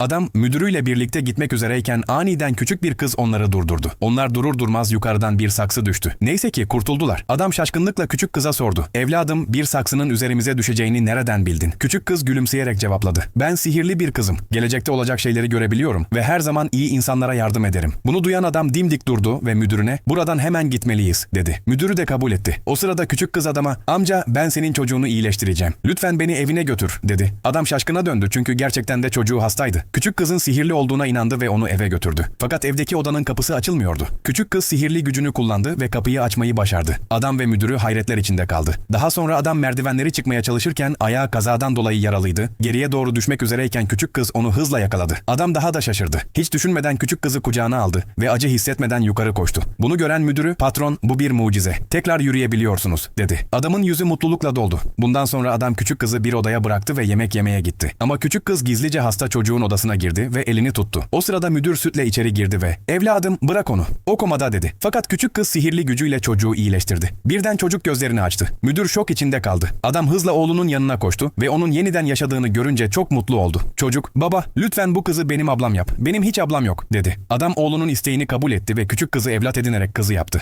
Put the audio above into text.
Adam müdürüyle birlikte gitmek üzereyken aniden küçük bir kız onları durdurdu. Onlar durur durmaz yukarıdan bir saksı düştü. Neyse ki kurtuldular. Adam şaşkınlıkla küçük kıza sordu. Evladım bir saksının üzerimize düşeceğini nereden bildin? Küçük kız gülümseyerek cevapladı. Ben sihirli bir kızım. Gelecekte olacak şeyleri görebiliyorum ve her zaman iyi insanlara yardım ederim. Bunu duyan adam dimdik durdu ve müdürüne buradan hemen gitmeliyiz dedi. Müdürü de kabul etti. O sırada küçük kız adama amca ben senin çocuğunu iyileştireceğim. Lütfen beni evine götür dedi. Adam şaşkına döndü çünkü gerçekten de çocuğu hastaydı. Küçük kızın sihirli olduğuna inandı ve onu eve götürdü. Fakat evdeki odanın kapısı açılmıyordu. Küçük kız sihirli gücünü kullandı ve kapıyı açmayı başardı. Adam ve müdürü hayretler içinde kaldı. Daha sonra adam merdivenleri çıkmaya çalışırken ayağı kazadan dolayı yaralıydı. Geriye doğru düşmek üzereyken küçük kız onu hızla yakaladı. Adam daha da şaşırdı. Hiç düşünmeden küçük kızı kucağına aldı ve acı hissetmeden yukarı koştu. Bunu gören müdürü patron bu bir mucize. Tekrar yürüyebiliyorsunuz dedi. Adamın yüzü mutlulukla doldu. Bundan sonra adam küçük kızı bir odaya bıraktı ve yemek yemeye gitti. Ama küçük kız gizlice hasta çocuğun odasına girdi ve elini tuttu. O sırada müdür sütle içeri girdi ve evladım bırak onu. O komada dedi. Fakat küçük kız sihirli gücüyle çocuğu iyileştirdi. Birden çocuk gözlerini açtı. Müdür şok içinde kaldı. Adam hızla oğlunun yanına koştu ve onun yeniden yaşadığını görünce çok mutlu oldu. Çocuk baba lütfen bu kızı benim ablam yap. Benim hiç ablam yok dedi. Adam oğlunun isteğini kabul etti ve küçük kızı evlat edinerek kızı yaptı.